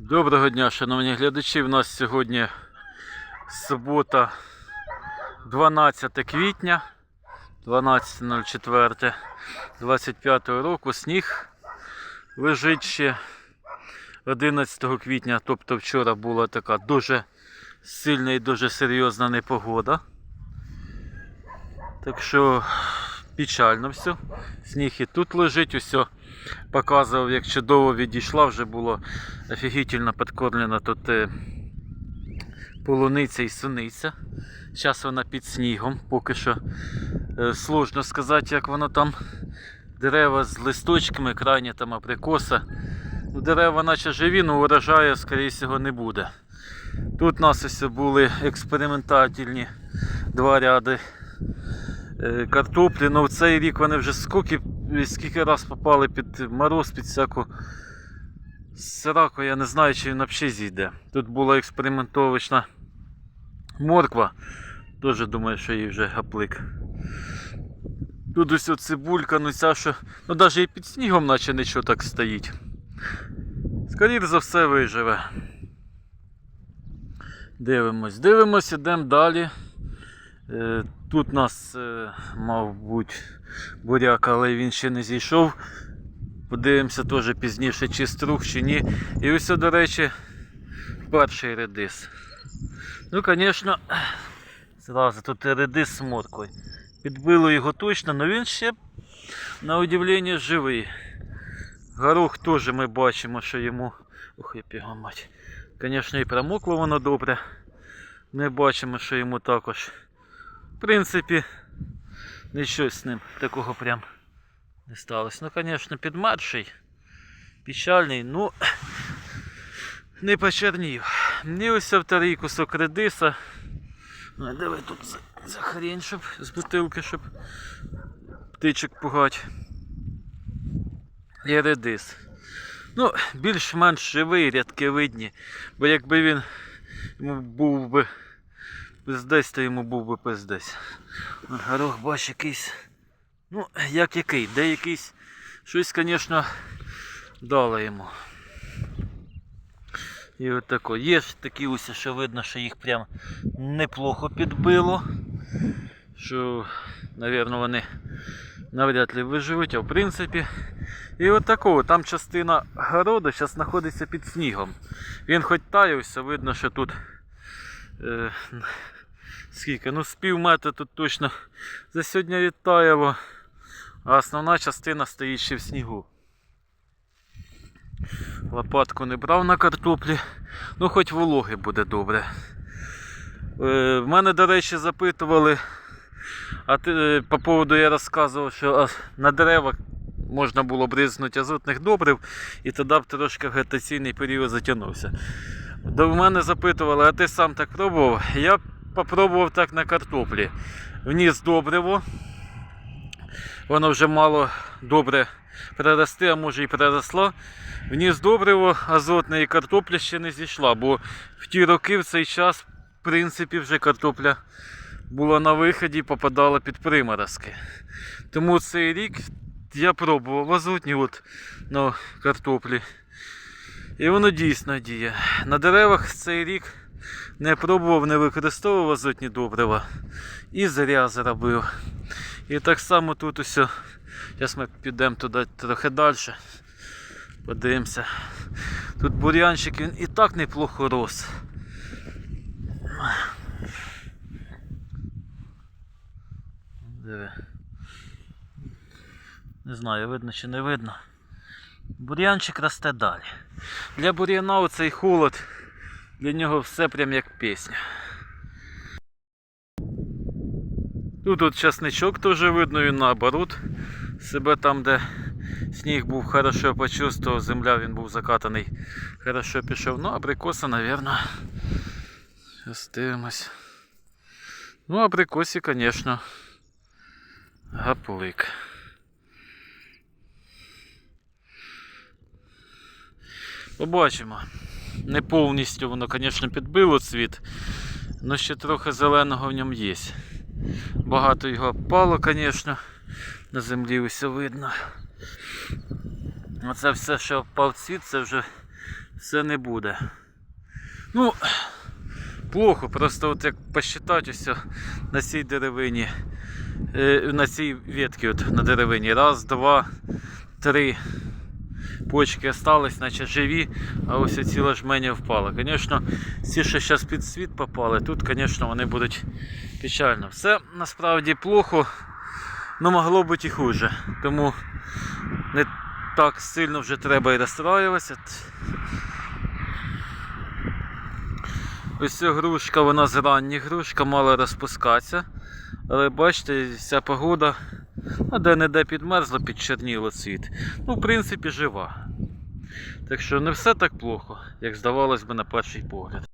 Доброго дня, шановні глядачі. У нас сьогодні субота, 12 квітня, 12.04 25 року. Сніг лежить ще 11 квітня, тобто вчора була така дуже сильна і дуже серйозна непогода. Так що печально все. Сніг і тут лежить, усе показував, як чудово відійшла, вже було офігітельно підкормлена тут е, полуниця і суниця. Зараз вона під снігом, поки що е, сложно сказати, як воно там. Дерева з листочками, крайня там абрикоса. Ну, дерева наче живі, але урожаю, скоріше всього, не буде. Тут у нас ось були експериментальні два ряди картоплі. Ну в цей рік вони вже скільки, скільки раз попали під мороз, під всяку сраку, я не знаю, чи він взагалі зійде. Тут була експериментовочна морква. Теж думаю, що їй вже гаплик. Тут ось цибулька, ну ця що. Ну навіть і під снігом наче нічого так стоїть. Скоріше за все виживе. Дивимось, дивимось, ідемо далі. Тут нас, е, мав буряк, але він ще не зійшов. Подивимося теж пізніше, чи струх, чи ні. І ось, до речі, перший редис. Ну, звісно, зразу тут редис з морквою. Підбило його точно, але він ще, на удивлення, живий. Горох теж ми бачимо, що йому. Ох, я мать. Звісно, і промокло воно добре. Ми бачимо, що йому також. В принципі, нічого з ним такого прям не сталося. Ну, звісно, підмерший, печальний, ну не почернів. І ось вторий кусок редиса. Ну, давай тут за, за хрень, щоб з бутилки, щоб птичок пугать. І редис. Ну, більш-менш живий, рядки видні. Бо якби він був би пиздець, то йому був би пиздець. Горох бач якийсь. Ну, як який, де якийсь. Щось, звісно, дало йому. І от тако. Є ж такі ось, що видно, що їх прям неплохо підбило. Що, мабуть, вони навряд ли виживуть, а в принципі. І от там частина городу зараз знаходиться під снігом. Він хоч тає, ось видно, що тут е, скільки, ну з пів метра тут точно за сьогодні відтаяло, а основна частина стоїть ще в снігу. Лопатку не брав на картоплі, ну хоч вологи буде добре. Е, в мене, до речі, запитували, а ти, е, по поводу я розказував, що на деревах можна було бризнути азотних добрив, і тоді б трошки вегетаційний період затягнувся. До мене запитували, а ти сам так пробував? Я попробував так на картоплі. Вніс добриво. Воно вже мало добре перерости, а може і переросло. Вніс добриво, азотне і картопля ще не зійшла, бо в ті роки в цей час, в принципі, вже картопля була на виході і попадала під приморозки. Тому цей рік я пробував азотні от на картоплі. І воно дійсно діє. На деревах цей рік не пробував, не використовував азотні добрива і зря заробив. І так само тут усе. Зараз ми підемо туди трохи далі. Подивимося. Тут бур'янчик він і так неплохо рос. Диви. Не знаю, видно чи не видно. Бур'янчик росте далі. Для бур'яна оцей холод, для нього все прям як пісня. Тут от часничок теж видно, він наоборот. Себе там, де сніг був хорошо почувствував, земля він був закатаний, хорошо пішов. Ну, абрикоса, напевно. Зараз дивимось. Ну, абрикосі, звісно, гаплик. Побачимо. Не повністю воно, звісно, підбило цвіт, але ще трохи зеленого в ньому є. Багато його пало, звісно, на землі все видно. Оце все, що впав цвіт, це вже все не буде. Ну, плохо, просто от як посчитати ось на цій деревині, е, на цій ветці от на деревині. Раз, два, три почки остались, наче живі, а ось ціла жменя впала. Звісно, ці, що зараз під світ попали, тут, звісно, вони будуть печально. Все насправді плохо, але могло бути і хуже. Тому не так сильно вже треба і розстраюватися. Ось ця грушка, вона з ранніх грушка мала розпускатися. Але бачите, ця погода ну, де-не-де підмерзло, підчерніло цвіт. Ну, в принципі, жива. Так що не все так плохо, як здавалось би на перший погляд.